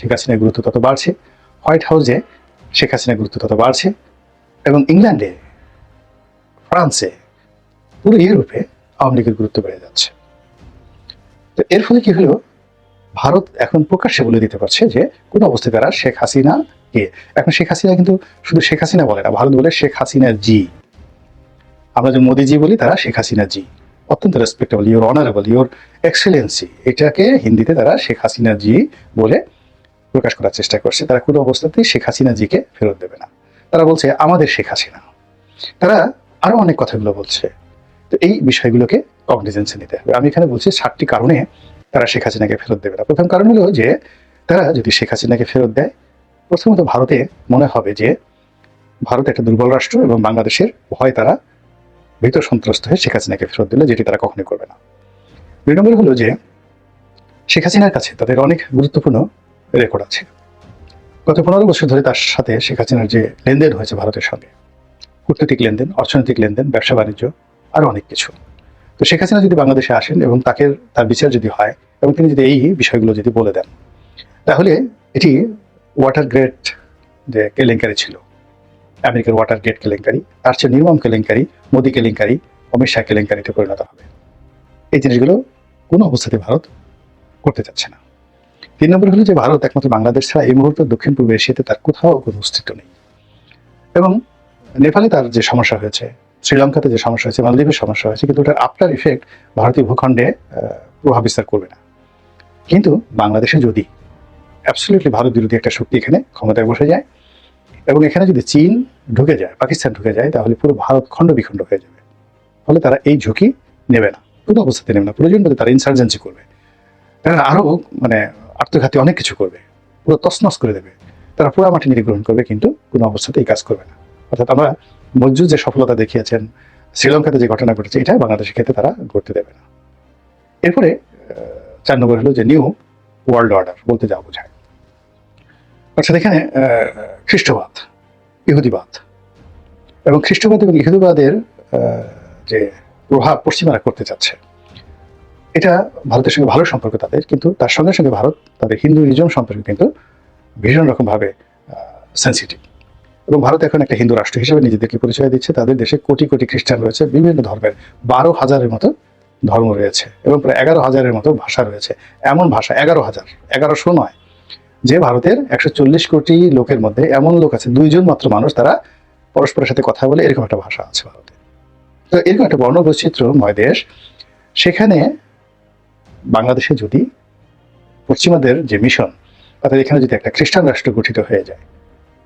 শেখ হাসিনার গুরুত্ব তত বাড়ছে, হোয়াইট হাউসে শেখ হাসিনার গুরুত্ব তত বাড়ছে এবং ইংল্যান্ডে, ফ্রান্সে পুরো ইউরোপে আওয়ামী লীগের গুরুত্ব বেড়ে যাচ্ছে। তো এর ফলে কি হলো? ভারত এখন প্রকাশ্যে বলে দিতে পারছে যে, কোনো অবস্থায় তারা শেখ হাসিনা কে এখন শেখ হাসিনা কিন্তু শুধু শেখ হাসিনা বলে না, ভারত বলে শেখ হাসিনা জি। আমরা যে মোদিজি বলি, তারা শেখ হাসিনা জি। অত্যন্ত respectable your honourable your excellency এটাকে হিন্দিতে তারা শেখ হাসিনা জি বলে প্রকাশ করার চেষ্টা করছে, তারা কোনো অবস্থাতেই শেখ হাসিনা জিকে ফেরত দেবে না। তারা বলছে, আমাদের শেখ হাসিনা। তারা আরও অনেক কথাগুলো বলছে। তো এই বিষয়গুলোকে কগনিজেন্সে নিতে হবে। আমি এখানে বলছি, সাতটি কারণে তারা শেখ হাসিনাকে ফেরত দেবে না। প্রথম কারণ হলো যে, তারা যদি শেখ হাসিনাকে ফেরত দেয়, প্রথমত ভারতে মনে হবে যে, ভারত একটা দুর্বল রাষ্ট্র এবং বাংলাদেশের ভয় তারা ভীত সন্ত্রস্ত হয়ে শেখ হাসিনাকে ফেরত দিলে, যেটি তারা কখনোই করবে না। দুই নম্বর হলো যে, শেখ হাসিনার কাছে তাদের অনেক গুরুত্বপূর্ণ রেকর্ড আছে। গত পনেরো বছর ধরে তার সাথে শেখ হাসিনার যে লেনদেন হয়েছে ভারতের সঙ্গে, কূটনৈতিক লেনদেন, অর্থনৈতিক লেনদেন, ব্যবসা বাণিজ্য আরও অনেক কিছু। তো শেখ হাসিনা যদি বাংলাদেশে আসেন এবং তাকে, তার বিচার যদি হয় এবং তিনি যদি এই বিষয়গুলো যদি বলে দেন, তাহলে এটি ওয়াটার গ্রেড যে কেলেঙ্কারি ছিল, আমেরিকার ওয়াটার গেট কেলেঙ্কারি, তার চেয়ে নির্মম কেলেঙ্কারি, মোদী কেলেঙ্কারি, অমিত শাহ কেলেঙ্কারিতে পরিণত হবে। এই জিনিসগুলো কোনো অবস্থাতে ভারত করতে চাচ্ছে না। তিন নম্বর হলো যে ভারত একমাত্র বাংলাদেশ ছাড়া এই মুহূর্তে দক্ষিণ পূর্ব এশিয়াতে তার কোথাও অস্তিত্ব নেই। এবং নেপালে তার যে সমস্যা হয়েছে, শ্রীলঙ্কাতে যে সমস্যা হয়েছে মালদ্বীপের সমস্যা হয়েছে, কিন্তু ওটার আফটার ইফেক্ট ভারতীয় ভূখণ্ডে প্রভাব বিস্তার করবে না। কিন্তু বাংলাদেশে যদি অ্যাবসলিউটলি ভারত বিরোধী একটা শক্তি এখানে ক্ষমতায় বসে যায়, এবং এখানে যদি চীন ঢুকে যায়, পাকিস্তান ঢুকে যায়, তাহলে পুরো ভারত খণ্ড বিখণ্ড হয়ে যাবে। ফলে তারা এই ঝুঁকি নেবে না, কোনো অবস্থাতে নেবে না প্রয়োজন বলে তারা ইনসার্জেন্সি করবে। তারা আরও মানে আত্মঘাতী অনেক কিছু করবে। পুরো তছনছ করে দেবে। তারা পুরো মাটি নিয়ে গ্রহণ করবে কিন্তু কোনো অবস্থাতে এই কাজ করবে না। অর্থাৎ আমরা মজুদ যে সফলতা দেখিয়েছেন শ্রীলঙ্কাতে যে ঘটনা ঘটেছে এটা বাংলাদেশের ক্ষেত্রে তারা ঘটতে দেবে না। এরপরে চার নম্বর হলো যে নিউ ওয়ার্ল্ড অর্ডার বলতে যা বোঝায়। অর্থাৎ এখানে আহ, খ্রিস্টবাদ ইহুদিবাদ। এবং খ্রিস্টবাদ এবং ইহুদিবাদের যে প্রভাব পশ্চিমারা করতে চাচ্ছে এটা ভারতের সঙ্গে ভালো সম্পর্ক তাদের, কিন্তু তার সঙ্গে সঙ্গে ভারত তাদের হিন্দুইজম সম্পর্কে কিন্তু ভীষণ রকমভাবে সেন্সিটিভ এবং ভারত এখন একটা হিন্দু রাষ্ট্র হিসেবে নিজেদেরকে পরিচয় দিচ্ছে। তাদের দেশে কোটি কোটি খ্রিস্টান রয়েছে, বিভিন্ন ধর্মের বারো হাজারের মতো ধর্ম রয়েছে এবং প্রায় এগারো হাজারের মতো ভাষা রয়েছে। এমন ভাষা, এগারো হাজার, এগারোশো নয়, যে ভারতের একশো চল্লিশ কোটি লোকের মধ্যে এমন লোক আছে, দুইজন মাত্র মানুষ তারা পরস্পরের সাথে কথা বলে, এরকম একটা ভাষা আছে ভারতে। তো এরকম একটা বর্ণবৈচিত্র্যময় দেশ। সেখানে বাংলাদেশে যদি পশ্চিমাদের যে মিশন তাদের এখানে যদি একটা খ্রিস্টান রাষ্ট্র গঠিত হয়ে যায়,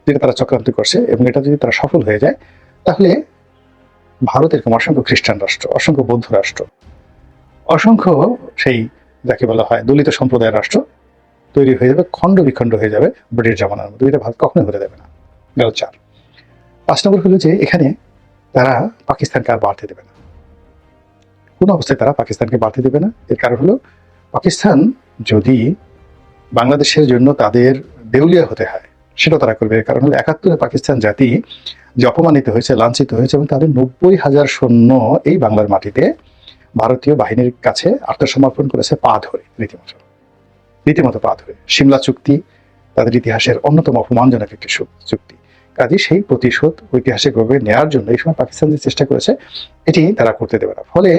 যেটা তারা চক্রান্ত করছে এবং এটা যদি তারা সফল হয়ে যায়, তাহলে ভারত এরকম অসংখ্য খ্রিস্টান রাষ্ট্র, অসংখ্য বৌদ্ধ রাষ্ট্র, অসংখ্য সেই যাকে বলা হয় দলিত সম্প্রদায়ের রাষ্ট্র তৈরি হয়ে যাবে, খণ্ড বিখণ্ড হয়ে যাবে ব্রিটিশ জামানার মধ্যে। এটা ভারত কখনোই হতে দেবে না। গেল চার। পাঁচ নম্বর হলো যে এখানে তারা পাকিস্তানকে আর বাড়তে দেবে না। কোনো অবস্থায় তারা পাকিস্তানকে বাড়তে দেবে না। এর কারণ হলো, পাকিস্তান যদি বাংলাদেশের জন্য তাদের দেউলিয়া হতে হয়, সেটা তারা করবে। কারণ হলো একাত্তরে পাকিস্তান জাতি যে অপমানিত হয়েছে, লাঞ্ছিত হয়েছে, এবং তাদের নব্বই হাজার সৈন্য এই বাংলার মাটিতে ভারতীয় বাহিনীর কাছে আত্মসমর্পণ করেছে পা ধরে, রীতিমতো। রীতিমতো পা ধরে। সিমলা চুক্তি তাদের ইতিহাসের অন্যতম অপমানজনক একটি চুক্তি। কাজে সেই প্রতিশোধ ঐতিহাসিকভাবে নেওয়ার জন্য এই সময় পাকিস্তান যে চেষ্টা করেছে, এটি তারা করতে দেবে না। ফলে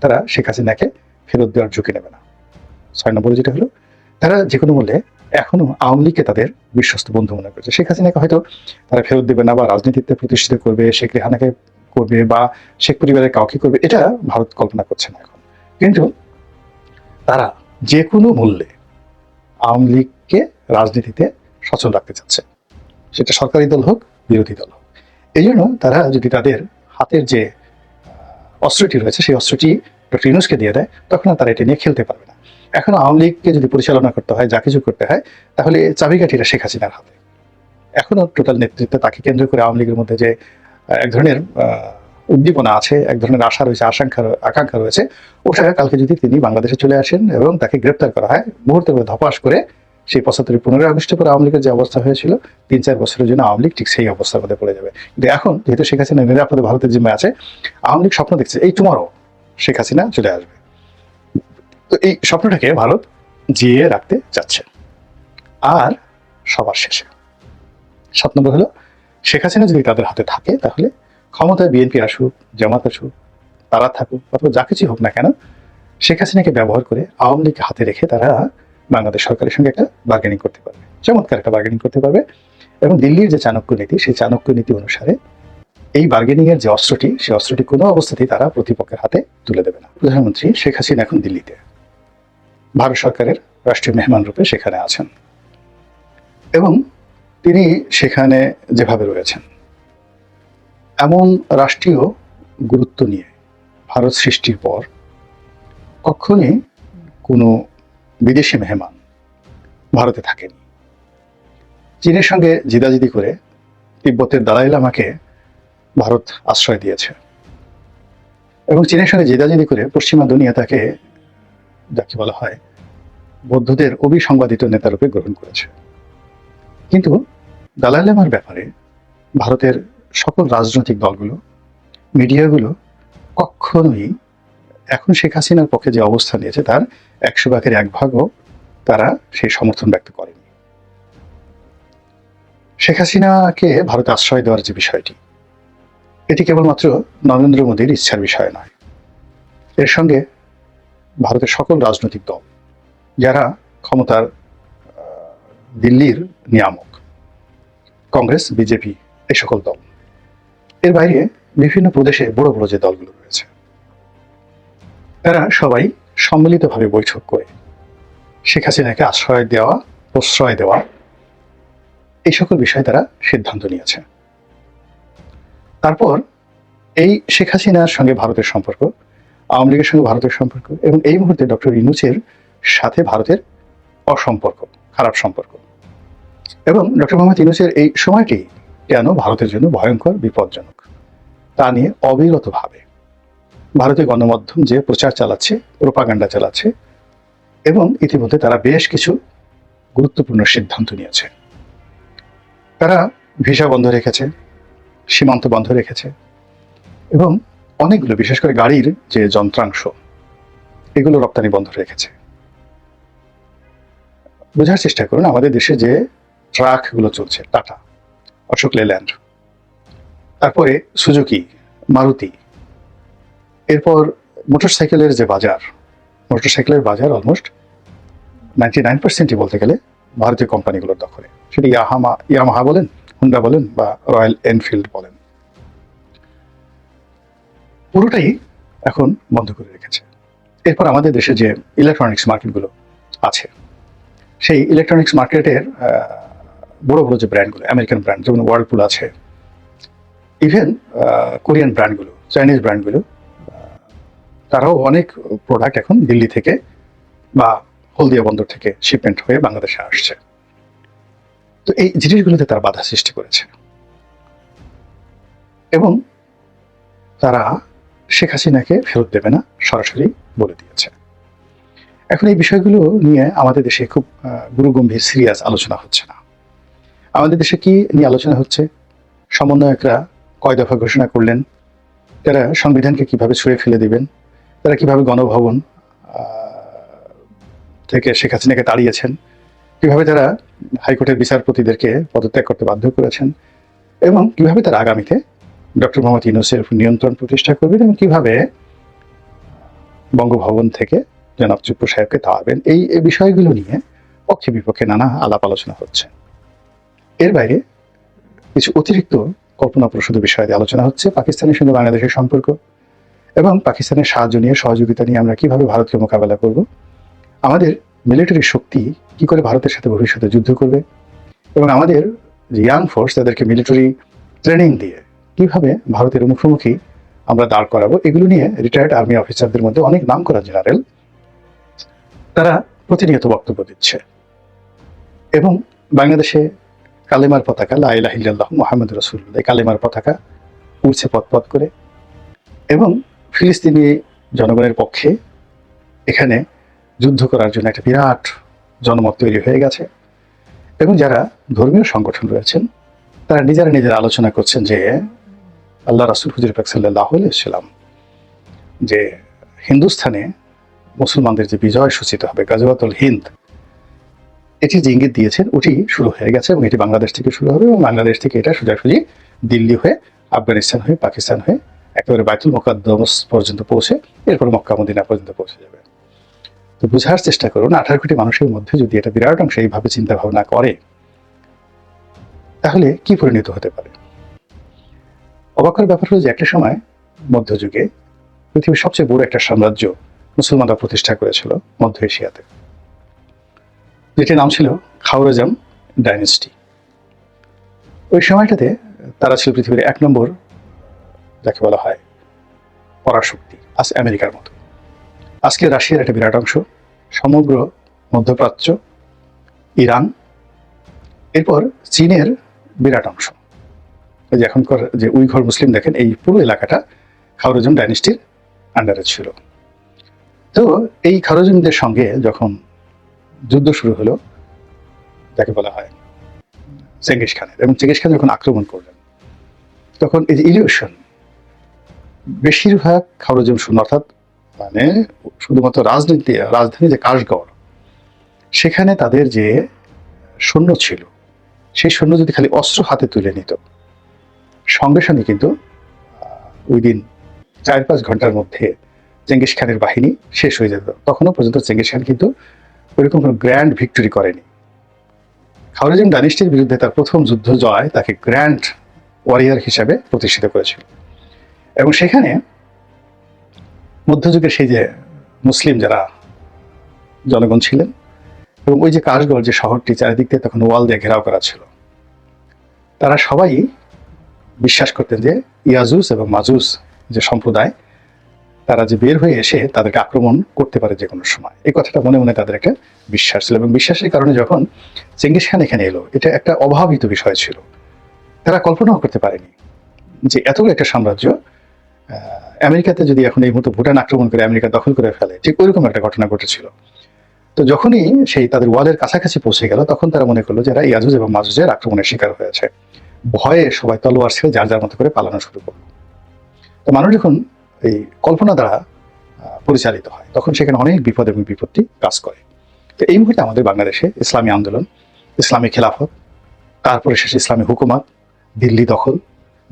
তারা শেখ হাসিনাকে ফেরত দেওয়ার ঝুঁকি নেবে না। ছয় নম্বরে যেটা হলো, তারা যে কোনো মূল্যে এখনও আওয়ামী লীগকে তাদের বিশ্বস্ত বন্ধু মনে করছে। শেখ হাসিনাকে হয়তো তারা ফেরত দেবে না বা রাজনীতিতে প্রতিষ্ঠিত করবে, শেখ রেহানাকে করবে বা শেখ পরিবারের কাউকে করবে, এটা ভারত কল্পনা করছে না এখন। কিন্তু তারা যে কোনো মূল্যে আওয়ামী লীগকে রাজনীতিতে সচল রাখতে চাচ্ছে। সেটা সরকারি দল হোক, বিরোধী দল হোক। এই জন্য তারা যদি তাদের হাতের যে অস্ত্রটি রয়েছে, সেই অস্ত্রটি ইউনুসকে দিয়ে দেয়, তখন তারা এটা নিয়ে খেলতে পারবে না। এখন আওয়ামী লীগকে যদি পরিচালনা করতে হয়, যা কিছু করতে হয়, তাহলে চাবিকাঠিটা শেখ হাসিনার হাতে। এখনও টোটাল নেতৃত্ব তাকে কেন্দ্র করে আওয়ামী লীগের মধ্যে যে এক ধরনের উদ্দীপনা আছে, এক ধরনের আশা রয়েছে, আশঙ্কা আকাঙ্ক্ষা রয়েছে, ওটা কালকে যদি তিনি বাংলাদেশে চলে আসেন এবং তাকে গ্রেপ্তার করা হয় মুহূর্তে ধপাস করে সেই পঁচাত্তরের পনেরোই আগস্টে পরে আওয়ামী লীগের যে অবস্থা হয়েছিল, তিন চার বছরের জন্য আওয়ামী লীগ ঠিক সেই অবস্থার মধ্যে পড়ে যাবে। কিন্তু এখন যেহেতু শেখ হাসিনা নিরাপদে ভারতের জিম্মায় আছে, আওয়ামী লীগ স্বপ্ন দেখছে, এই টুমারো শেখ হাসিনা চলে আসবে। তো এই স্বপ্নটাকে ভারত জিয়ে রাখতে যাচ্ছে। আর সবার শেষে সাত নম্বর হলো, শেখ হাসিনা যদি তাদের হাতে থাকে, তাহলে ক্ষমতায় বিএনপি আসুক, জামাত আসুক, তারা থাকুক, অথবা যা কিছুই হোক না কেন, শেখ হাসিনাকে ব্যবহার করে আওয়ামী লীগকে হাতে রেখে তারা বাংলাদেশ সরকারের সঙ্গে একটা বার্গেনিং করতে পারবে। চমৎকার একটা বার্গেনিং করতে পারবে। এবং দিল্লির যে চাণক্য নীতি, সেই চাণক্য নীতি অনুসারে এই বার্গেনিং এর যে অস্ত্রটি, সেই অস্ত্রটি কোনো অবস্থাতেই তারা প্রতিপক্ষের হাতে তুলে দেবে না। প্রধানমন্ত্রী শেখ হাসিনা এখন দিল্লিতে। ভারত সরকারের রাষ্ট্রীয় মেহমান রূপে সেখানে আছেন। এবং তিনি সেখানে যেভাবে রয়েছেন, এমন রাষ্ট্রীয় গুরুত্ব নিয়ে ভারত সৃষ্টির পর কখনই কোনো বিদেশি মেহমান ভারতে থাকেন। চীনের সঙ্গে জিদাজিদি করে তিব্বতের দালাই লামাকে ভারত আশ্রয় দিয়েছে। এবং চীনের সঙ্গে জিদাজিদি করে পশ্চিমা দুনিয়া তাকে যাকে বলা হয় বৌদ্ধদের অবিসংবাদিত নেতারূপে গ্রহণ করেছে। কিন্তু দালাই লামার ব্যাপারে ভারতের সকল রাজনৈতিক দলগুলো, মিডিয়াগুলো কখনোই এখন শেখ হাসিনার পক্ষে যে অবস্থান নিয়েছে, তার একশো ভাগের এক ভাগও তারা সেই সমর্থন ব্যক্ত করেনি। শেখ হাসিনাকে ভারতে আশ্রয় দেওয়ার যে বিষয়টি, এটি কেবলমাত্র নরেন্দ্র মোদীর ইচ্ছার বিষয় নয়। এর সঙ্গে ভারতের সকল রাজনৈতিক দল, যারা ক্ষমতার দিল্লির নিয়ামক, কংগ্রেস, বিজেপি এই সকল দল, এর বাইরে বিভিন্ন প্রদেশে বড় বড় যে দলগুলো রয়েছে তারা সবাই সম্মিলিতভাবে বৈঠক করে। শেখ হাসিনাকে আশ্রয় দেওয়া, প্রশ্রয় দেওয়া, এই সকল বিষয়ে তারা সিদ্ধান্ত নিয়েছে। তারপর এই শেখ হাসিনার সঙ্গে ভারতের সম্পর্ক, আওয়ামী লীগের সঙ্গে ভারতের সম্পর্ক এবং এই মুহূর্তে ডক্টর ইনুচের সাথে ভারতের অসম্পর্ক, খারাপ সম্পর্ক। এবং ডক্টর মোহাম্মদ ইনুসের এই সময়টি কেন ভারতের জন্য ভয়ঙ্কর, বিপজ্জনক, তা নিয়ে অবিরতভাবে ভারতীয় গণমাধ্যম যে প্রচার চালাচ্ছে প্রোপাগান্ডা চালাচ্ছে, এবং ইতিমধ্যে তারা বেশ কিছু গুরুত্বপূর্ণ সিদ্ধান্ত নিয়েছে। তারা ভিসা বন্ধ রেখেছে, সীমান্ত বন্ধ রেখেছে, এবং অনেকগুলো, বিশেষ করে গাড়ির যে যন্ত্রাংশ, এগুলো রপ্তানি বন্ধ রেখেছে। বোঝার চেষ্টা করুন, আমাদের দেশে যে ট্রাকগুলো চলছে, টাটা, অশোক লেল্যান্ড, তারপরে সুজুকি, মারুতি এরপর মোটরসাইকেলের যে বাজার, মোটরসাইকেলের বাজার অলমোস্ট নাইনটি নাইন পার্সেন্টই বলতে গেলে ভারতীয় কোম্পানিগুলোর দখলে। সেটা ইয়াহামা, ইয়ামাহা বলেন, হুন্ডা বলেন বা রয়্যাল এনফিল্ড বলেন। পুরোটাই এখন বন্ধ করে রেখেছে। এরপর আমাদের দেশে যে ইলেকট্রনিক্স মার্কেটগুলো আছে, সেই ইলেকট্রনিক্স মার্কেটের বড় বড় যে ব্র্যান্ডগুলো আমেরিকান ব্র্যান্ড যেমন ওয়ার্লপুল আছে ইভেন কোরিয়ান ব্র্যান্ডগুলো চাইনিজ ব্র্যান্ডগুলো তারাও অনেক প্রোডাক্ট এখন দিল্লি থেকে বা হলদিয়া বন্দর থেকে শিপমেন্ট হয়ে বাংলাদেশে আসছে। তো এই জিনিসগুলোতে তারা বাধা সৃষ্টি করেছে। এবং তারা শেখ হাসিনাকে ফেরত দেবে না, সরাসরি বলে দিয়েছে। এখন এই বিষয়গুলো নিয়ে আমাদের দেশে খুব গুরুগম্ভীর সিরিয়াস আলোচনা হচ্ছে না। আমাদের দেশে কি নিয়ে আলোচনা হচ্ছে? সমন্বয়করা কয় দফা ঘোষণা করলেন? তারা সংবিধানকে কীভাবে ছুঁড়ে ফেলে দিবেন? তারা কীভাবে গণভবন থেকে শেখ হাসিনাকে তাড়িয়েছেন, কীভাবে তারা হাইকোর্টের বিচারপতিদেরকে পদত্যাগ করতে বাধ্য করেছেন এবং কীভাবে তারা আগামীতে ডক্টর মোহাম্মদ ইউনুসের নিয়ন্ত্রণ প্রতিষ্ঠা করবেন এবং কীভাবে বঙ্গভবন থেকে জনাব চুপ্পু সাহেবকে তাড়াবেন, এই এই বিষয়গুলো নিয়ে পক্ষে বিপক্ষে নানা আলাপ আলোচনা হচ্ছে। এর বাইরে কিছু অতিরিক্ত কল্পনাপ্রসূত বিষয়ে আলোচনা হচ্ছে, পাকিস্তানের সঙ্গে বাংলাদেশের সম্পর্ক এবং পাকিস্তানের সাহায্য নিয়ে, সহযোগিতা নিয়ে আমরা কীভাবে ভারতকে মোকাবেলা করব? আমাদের মিলিটারি শক্তি কি করে ভারতের সাথে ভবিষ্যতে যুদ্ধ করবে? এবং আমাদের ইয়াং ফোর্স তাদেরকে মিলিটারি ট্রেনিং দিয়ে কীভাবে ভারতের মুখোমুখি আমরা দাঁড় করাবো, এগুলো নিয়ে রিটায়ার্ড আর্মি অফিসারদের মধ্যে অনেক নাম করা জেনারেল তারা প্রতিনিয়ত বক্তব্য দিচ্ছে। এবং বাংলাদেশে কালেমার পতাকা লাইলাহিল্লাহ মোহাম্মদ রসুল্লাহ কালেমার পতাকা উড়ছে পথ পথ করে। এবং ফিলিস্তিনি জনগণের পক্ষে এখানে যুদ্ধ করার জন্য একটা বিরাট জনমত তৈরি হয়ে গেছে। এবং যারা ধর্মীয় সংগঠন রয়েছেন, তারা নিজেরা নিজেরা আলোচনা করছেন যে আল্লাহ রাসুল হুজুর সাল্লাম যে হিন্দুস্থানে মুসলমানদের যে বিজয় সূচিত হবে, গাজওয়াতুল হিন্দ, এটি যে ইঙ্গিত দিয়েছেন, ওটি শুরু হয়ে গেছে এবং এটি বাংলাদেশ থেকে শুরু হবে এবং বাংলাদেশ থেকে এটা সোজাসুজি দিল্লি হয়ে, আফগানিস্তান হয়ে, পাকিস্তান হয়ে একেবারে বাইতুল মোকাদ্দমস পর্যন্ত পৌঁছে, এরপর মক্কা, মদিনা পর্যন্ত পৌঁছে যাবে। তো বোঝার চেষ্টা করুন, আঠারো কোটি মানুষের মধ্যে যদি এটা বিরাট অংশ এইভাবে চিন্তা ভাবনা করে, তাহলে কি পরিণত হতে পারে? অবাকের ব্যাপার হলো যে একটা সময়, মধ্যযুগে পৃথিবীর সবচেয়ে বড় একটা সাম্রাজ্য মুসলমানরা প্রতিষ্ঠা করেছিল মধ্য এশিয়াতে। যেটির নাম ছিল খাওরাজাম ডাইনেস্টি। ওই সময়টাতে তারা ছিল পৃথিবীর এক নম্বর যাকে বলা হয় পরাশক্তি, আজ আমেরিকার মতো। আজকে রাশিয়ার একটা বিরাট অংশ, সমগ্র মধ্যপ্রাচ্য, ইরান, এরপর চীনের বিরাট অংশ। যে এখনকার যে উইঘর মুসলিম দেখেন, এই পুরো এলাকাটা খাওরজম ডাইনেস্টির আন্ডারে ছিল। তো এই খাওরজমদের সঙ্গে যখন যুদ্ধ শুরু হলো, যাকে বলা হয় চেঙ্গিস খানের, এবং চেঙ্গিস খান যখন আক্রমণ করলেন, তখন এই যে ইলিউশন বেশিরভাগ খাওরজম শূন্য, অর্থাৎ মানে শুধুমাত্র রাজনীতি, রাজধানী যে কাশগড়, সেখানে তাদের যে সৈন্য ছিল, সেই সৈন্য যদি খালি অস্ত্র হাতে তুলে নিত, সঙ্গে সঙ্গে কিন্তু ওই দিন চার পাঁচ ঘণ্টার মধ্যে চেঙ্গিস খানের বাহিনী শেষ হয়ে যেত। তখনও পর্যন্ত চেঙ্গিস খান কিন্তু ওইরকম কোনো গ্র্যান্ড ভিক্টরি করেনি। খাওয়ারিজম ডানিস্টির বিরুদ্ধে তার প্রথম যুদ্ধ জয় তাকে গ্র্যান্ড ওয়ারিয়ার হিসাবে প্রতিষ্ঠিত করেছিল। এবং সেখানে মধ্যযুগের সেই যে মুসলিম যারা জনগণ ছিলেন এবং ওই যে কাশগড় যে শহরটি চারিদিক দিয়ে তখন ওয়াল দিয়ে ঘেরাও করা ছিল, তারা সবাই বিশ্বাস করতেন যে ইয়াজুস এবং মাজুস যে সম্প্রদায়, তারা যে বের হয়ে এসে তাদেরকে আক্রমণ করতে পারে যে কোনো সময়। এই কথাটা মনে মনে তাদের একটা বিশ্বাস ছিল এবং বিশ্বাসের কারণে যখন চেঙ্গিস খান এখানে এলো, এটা একটা অভাবিত বিষয় ছিল। তারা কল্পনাও করতে পারেনি যে এত একটা সাম্রাজ্য আমেরিকাতে যদি এখন এই মুহূর্তে ভুটান আক্রমণ করে আমেরিকা দখল করে ফেলে, ঠিক ওইরকম একটা ঘটনা ঘটেছিল। তো যখনই সেই তাদের ওয়ালের কাছাকাছি পৌঁছে গেল, তখন তারা মনে করল যারা ইয়াজুজ এবং মাজুজের আক্রমণের শিকার হয়েছে। ভয়ে সবাই তলোয়ার ছেড়ে যার যার মতো করে পালানো শুরু করল। তো মানুষ যখন এই কল্পনা দ্বারা পরিচালিত হয়, তখন সেখানে অনেক বিপদ এবং বিপত্তি কাজ করে। তো এই মুহূর্তে আমাদের বাংলাদেশে ইসলামী আন্দোলন, ইসলামী খেলাফত, তারপরে শেষে ইসলামী হুকুমাত, দিল্লি দখল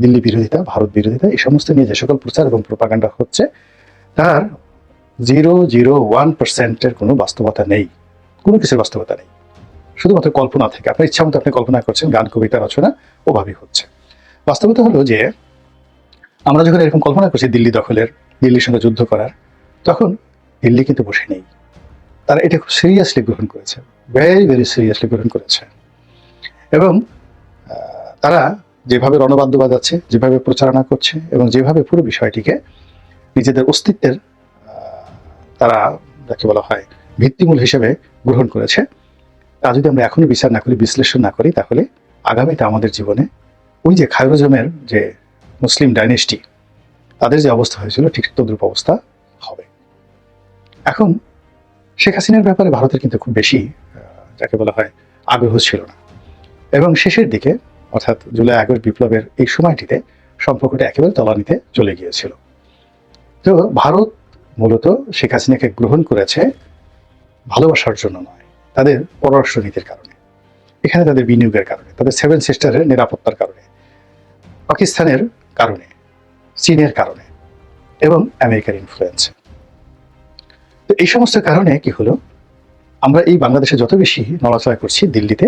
দিল্লি বিরোধিতা, ভারত বিরোধিতা, এই সমস্ত নিয়ে যে সকল প্রচার এবং প্রপাগান্ডা হচ্ছে, তার জিরো জিরো ওয়ান পার্সেন্টের কোনো বাস্তবতা নেই। কোনো কিছুর বাস্তবতা নেই। শুধুমাত্র কল্পনা থেকে। আপনার ইচ্ছা মতো আপনি কল্পনা করছেন, গান, কবিতা, রচনা ওভাবেই হচ্ছে। বাস্তবতা হলো যে, আমরা যখন এরকম কল্পনা করছি দিল্লি দখলের, দিল্লির সঙ্গে যুদ্ধ করার, তখন দিল্লি কিন্তু বসে নেই। তারা এটা খুব সিরিয়াসলি গ্রহণ করেছে। ভেরি ভেরি সিরিয়াসলি গ্রহণ করেছে। এবং তারা যেভাবে রণবাদ্য বাজাচ্ছে যেভাবে প্রচারণা করছে এবং যেভাবে পুরো বিষয়টিকে নিজেদের অস্তিত্বের তারা যাকে বলা হয় ভিত্তিমূল হিসেবে গ্রহণ করেছে। তা যদি আমরা এখনই বিচার না করি, বিশ্লেষণ না করি, তাহলে আগামীতে আমাদের জীবনে ওই যে খায়রজমের যে মুসলিম ডাইনেস্টি, তাদের যে অবস্থা হয়েছিল, ঠিক তদ্রুপ অবস্থা হবে। এখন শেখ হাসিনার ব্যাপারে ভারতের কিন্তু খুব বেশি যাকে বলা হয় আগ্রহ ছিল না। এবং শেষের দিকে অর্থাৎ জুলাই আগস্ট বিপ্লবের এই সময়টিতে সম্পর্কটা একেবারে তলানিতে চলে গিয়েছিল। তো ভারত মূলত শেখ হাসিনাকে গ্রহণ করেছে ভালোবাসার জন্য নয়, তাদের পররাষ্ট্র নীতির কারণে। এখানে তাদের বিনিয়োগের কারণে, তাদের সেভেন সিস্টারের নিরাপত্তার কারণে, পাকিস্তানের কারণে, চীনের কারণে এবং আমেরিকার ইনফ্লুয়েন্স তো এই সমস্ত কারণে কি হলো? আমরা এই বাংলাদেশে যত বেশি নড়াচড়া করছি দিল্লিতে